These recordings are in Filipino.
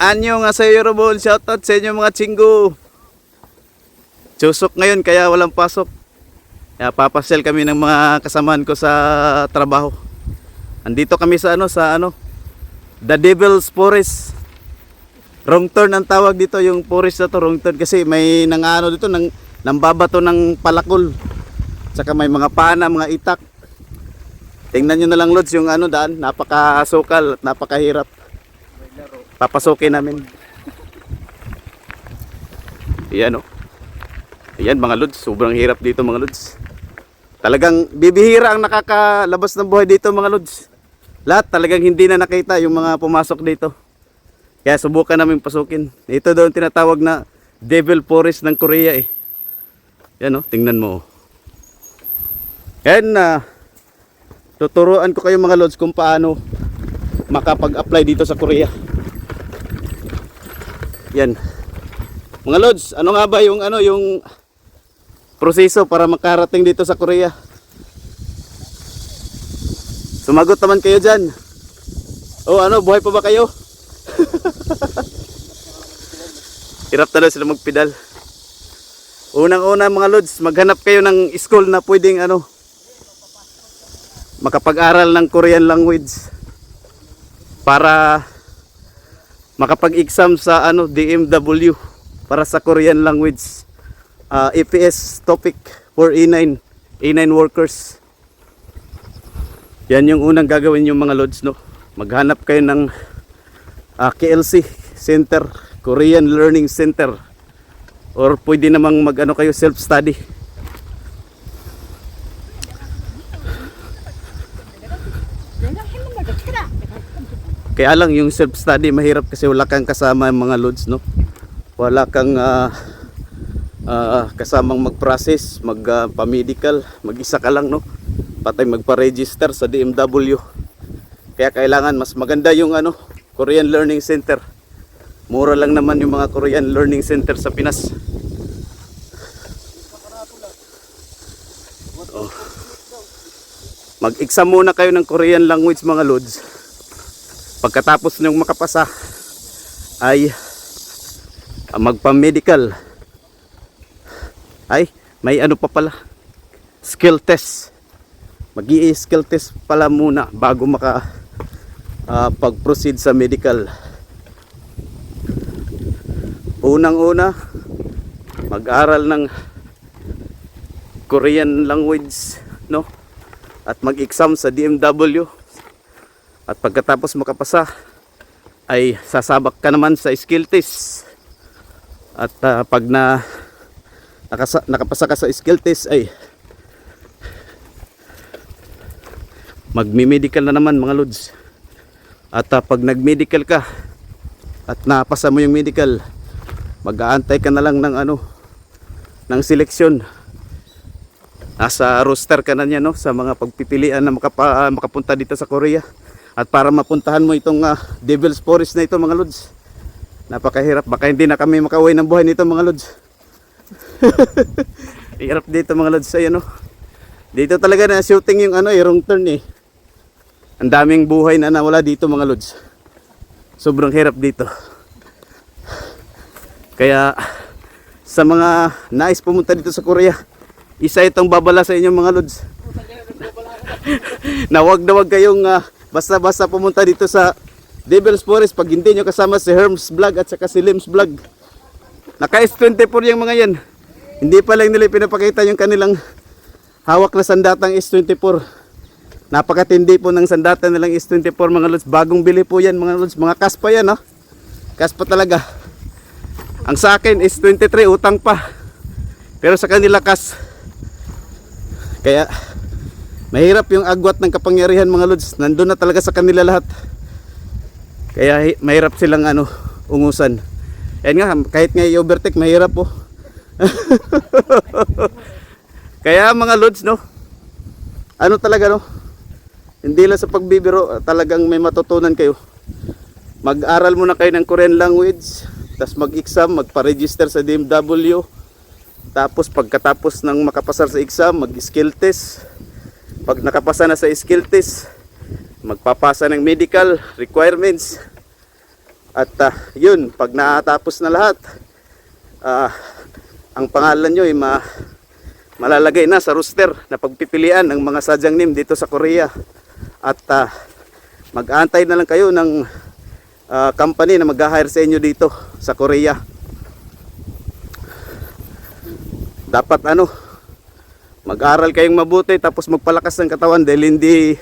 Anyo nga sa Euroball, shoutout sa inyo mga chinggo. Chusok ngayon kaya walang pasok. Kaya papasel kami ng mga kasamahan ko sa trabaho. Andito kami sa ano sa ano The Devil's Forest. Wrong turn ang tawag dito yung forest na to, wrong turn kasi may nang ano dito nang nambabato ng palakol. Saka may mga pana, mga itak. Tingnan nyo na lang Lods yung ano daan, napakasukal at napakahirap. Papasukin namin. Yan o. Ayan mga Lods, sobrang hirap dito mga Lods. Talagang bibihira ang nakakalabas ng buhay dito mga Lods. Lahat talagang hindi na nakita yung mga pumasok dito. Kaya subukan namin pasukin. Ito daw tinatawag na Devil Forest ng Korea eh. Yan o, tingnan mo. Yan na. tuturuan ko kayo mga Lods kung paano makapag-apply dito sa Korea. Yan. Mga Lods, ano nga ba yung ano yung proseso para makarating dito sa Korea? Sumagot naman kayo dyan. O ano, buhay pa ba kayo? Hirap talaga sila magpedal. Unang-una mga Lods, maghanap kayo ng school na pwedeng ano, makapag-aral ng Korean language para makapag-exam sa ano DMW para sa Korean language uh, EPS topic for E9 E9 workers. Yan yung unang gagawin yung mga lods no? Maghanap kayo ng uh, KLC Center Korean Learning Center. Or pwede namang mag ano kayo self study Kaya lang yung self-study mahirap kasi wala kang kasama yung mga loads no. Wala kang ah, ah, kasamang mag-process, mag-pa-medical, mag-isa ka lang no. Patay magpa-register sa DMW. Kaya kailangan mas maganda yung ano, Korean Learning Center. Mura lang naman yung mga Korean Learning Center sa Pinas. Oh. Mag-exam muna kayo ng Korean language mga loads pagkatapos niyong makapasa ay ah, magpa-medical. Ay may ano pa pala? Skill test. Mag skill test pala muna bago maka ah, pag-proceed sa medical. Unang una mag-aral ng Korean language no? At mag-exam sa DMW at pagkatapos makapasa ay sasabak ka naman sa skill test. At ah, pag na nakasa, nakapasa ka sa skill test ay magmi-medical na naman mga lods. At ah, pag nag-medical ka at napasa mo yung medical, mag-aantay ka na lang ng ano ng seleksyon. Nasa roster ka na niya no sa mga pagpipilian na makapa, ah, makapunta dito sa Korea. At para mapuntahan mo itong ah, Devil's Forest na ito mga lods. Napakahirap. Baka hindi na kami makauwi ng buhay nito mga lods. Hirap dito mga lods. Ayan no. Dito talaga na shooting yung ano, yung wrong turn eh. Ang daming buhay na nawala dito mga lods. Sobrang hirap dito. Kaya sa mga nais pumunta dito sa Korea, isa itong babala sa inyong mga lods. na wag na wag kayong ah, basta-basta pumunta dito sa Devil's Forest pag hindi nyo kasama si Herms Vlog at saka si Lims Vlog. Naka S24 yung mga yan. Hindi pa lang nila pinapakita yung kanilang hawak na sandatang S24. Napakatindi po ng sandata nilang S24 mga lods. Bagong bili po yan mga lods. Mga kas pa yan no. Kas pa talaga. Ang sa akin S23 utang pa. Pero sa kanila kas. Kaya Mahirap yung agwat ng kapangyarihan mga lods. Nandun na talaga sa kanila lahat. Kaya hi- mahirap silang ano, ungusan. Ayan nga, kahit nga i-overtake, mahirap po. Kaya mga lods, no? Ano talaga, no? Hindi lang sa pagbibiro, talagang may matutunan kayo. Mag-aral muna kayo ng Korean language, tapos mag-exam, magpa-register sa DMW. Tapos pagkatapos ng makapasar sa exam, mag-skill test. Pag nakapasa na sa skill test, magpapasa ng medical requirements. At ah, yun, pag natapos na lahat, ah, ang pangalan nyo ay ma malalagay na sa roster na pagpipilian ng mga sadyang name dito sa Korea. At ah, mag-aantay na lang kayo ng ah, company na mag-hire sa inyo dito sa Korea. Dapat ano, mag-aral kayong mabuti tapos magpalakas ng katawan dahil hindi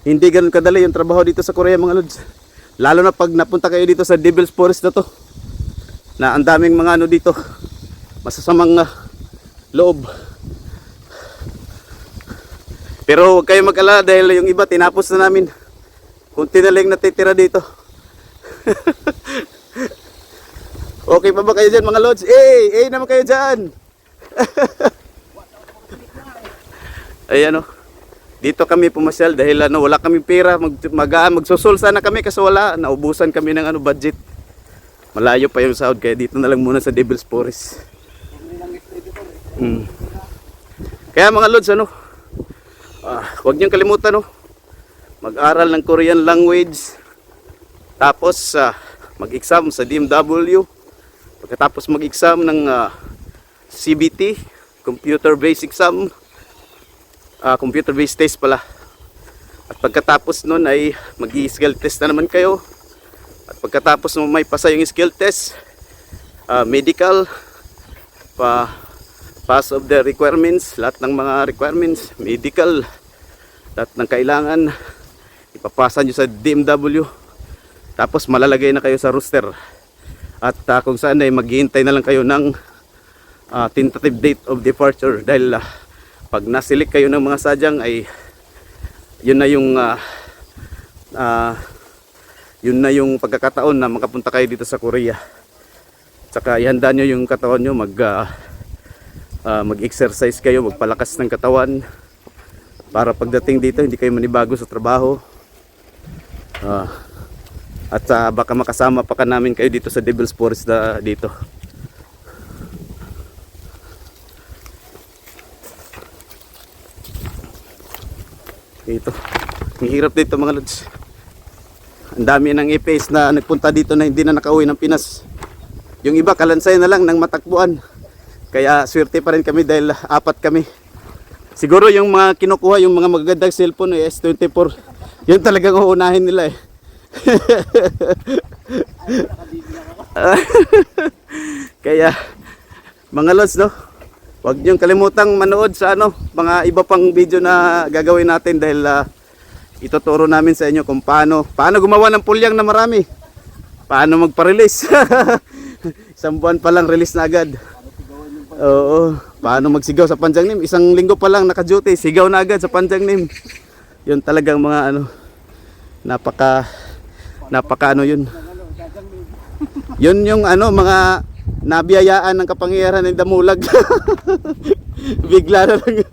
hindi ganun kadali yung trabaho dito sa Korea mga lods. Lalo na pag napunta kayo dito sa Devil's Forest na to. Na ang daming mga ano dito. Masasamang ah, loob. Pero huwag kayong mag-alala dahil yung iba tinapos na namin. Kunti na lang natitira dito. okay pa ba kayo dyan mga lods? Eh, eh naman kayo dyan. Ay ano, dito kami pumasyal dahil ano, wala kaming pera, mag, mag, ah, magsusol sana kami kasi wala, naubusan kami ng ano budget. Malayo pa yung sahod kaya dito na lang muna sa Devil's Forest. Mm. Kaya mga lods ano, ah, huwag niyong kalimutan no, mag-aral ng Korean language, tapos ah, mag-exam sa DMW, pagkatapos mag-exam ng ah, CBT, Computer Based Exam, ah, Computer Based Test pala. At pagkatapos nun ay mag-skill test na naman kayo. At pagkatapos mo may pasa yung skill test, ah, medical, pa pass of the requirements, lahat ng mga requirements, medical, lahat ng kailangan, ipapasa nyo sa DMW. Tapos malalagay na kayo sa roster. At ah, kung saan ay maghihintay na lang kayo ng ah, tentative date of departure dahil ah, pag nasilik kayo ng mga sadyang ay yun na yung ah, ah, yun na yung pagkakataon na makapunta kayo dito sa Korea. Tsaka ihanda nyo yung katawan nyo mag ah, ah, mag-exercise kayo, magpalakas ng katawan para pagdating dito hindi kayo manibago sa trabaho. Ah, at ah, baka makasama pa ka namin kayo dito sa Devil's Forest na dito. Dito. Ang hirap dito mga lods. Ang dami ng EPS na nagpunta dito na hindi na nakauwi ng Pinas. Yung iba kalansay na lang ng matakbuan. Kaya swerte pa rin kami dahil apat kami. Siguro yung mga kinukuha, yung mga magagandang cellphone, eh, S24, yun talagang uunahin nila eh. Kaya, mga lods, no? Huwag niyong kalimutang manood sa ano, mga iba pang video na gagawin natin dahil ah, ituturo namin sa inyo kung paano, paano gumawa ng pulyang na marami. Paano magpa-release. Isang buwan pa lang release na agad. Oo, paano magsigaw sa panjang nim? Isang linggo pa lang naka-duty, sigaw na agad sa panjang nim. Yun talagang mga ano, napaka, napaka ano yun. Yun yung ano, mga nabiyayaan ng kapangyarihan ng damulag. Bigla na lang,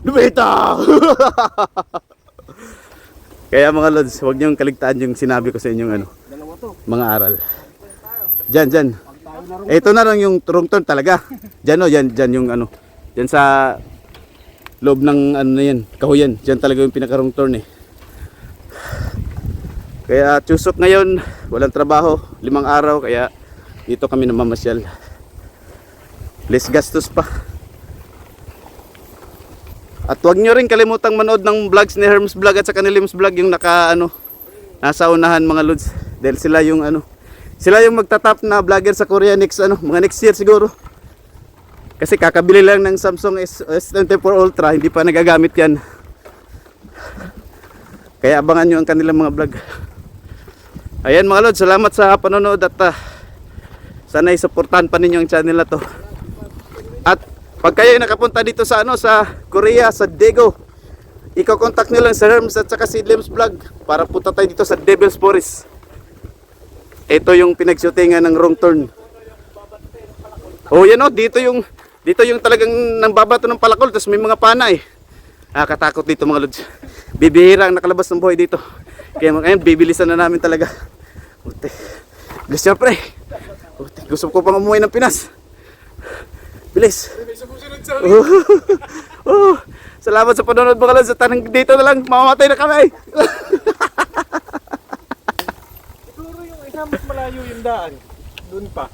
Lumita! Kaya mga lods, huwag niyong kaligtaan yung sinabi ko sa inyong ano, mga aral. Diyan, diyan. Ito na lang yung wrong turn talaga. Diyan o, diyan, diyan yung ano. Diyan sa loob ng ano na yan, kahuyan. Diyan talaga yung pinaka wrong turn eh. Kaya tusok ngayon, walang trabaho, limang araw, kaya dito kami namamasyal. Less gastos pa. At huwag nyo rin kalimutang manood ng vlogs ni Herms Vlog at sa kanilim's Vlog yung naka ano, nasa unahan mga lods. Dahil sila yung ano, sila yung magtatap na vlogger sa Korea next ano, mga next year siguro. Kasi kakabili lang ng Samsung S- S24 Ultra, hindi pa nagagamit yan. Kaya abangan nyo ang kanilang mga vlog. Ayan mga lods, salamat sa panonood at ah, sana isuportahan pa ninyo ang channel na to. At pag kayo ay nakapunta dito sa ano sa Korea, sa Daegu, iko-contact nyo lang sa Herms at saka si Lims Vlog para punta tayo dito sa Devil's Forest. Ito yung pinagshootingan ng wrong turn. Oh, yan oh, dito yung dito yung talagang nambabato ng palakol tapos may mga pana eh. Ah, dito mga lods. Bibihira ang nakalabas ng buhay dito. Kaya ngayon, bibilisan na namin talaga. Buti. Bilis niya pre. Gusto ko pang umuwi ng Pinas. Bilis. Oh, oh, salamat sa panonood mga lods. Sa tanang dito na lang, mamamatay na kami. nga mas malayo yung daan. Doon pa.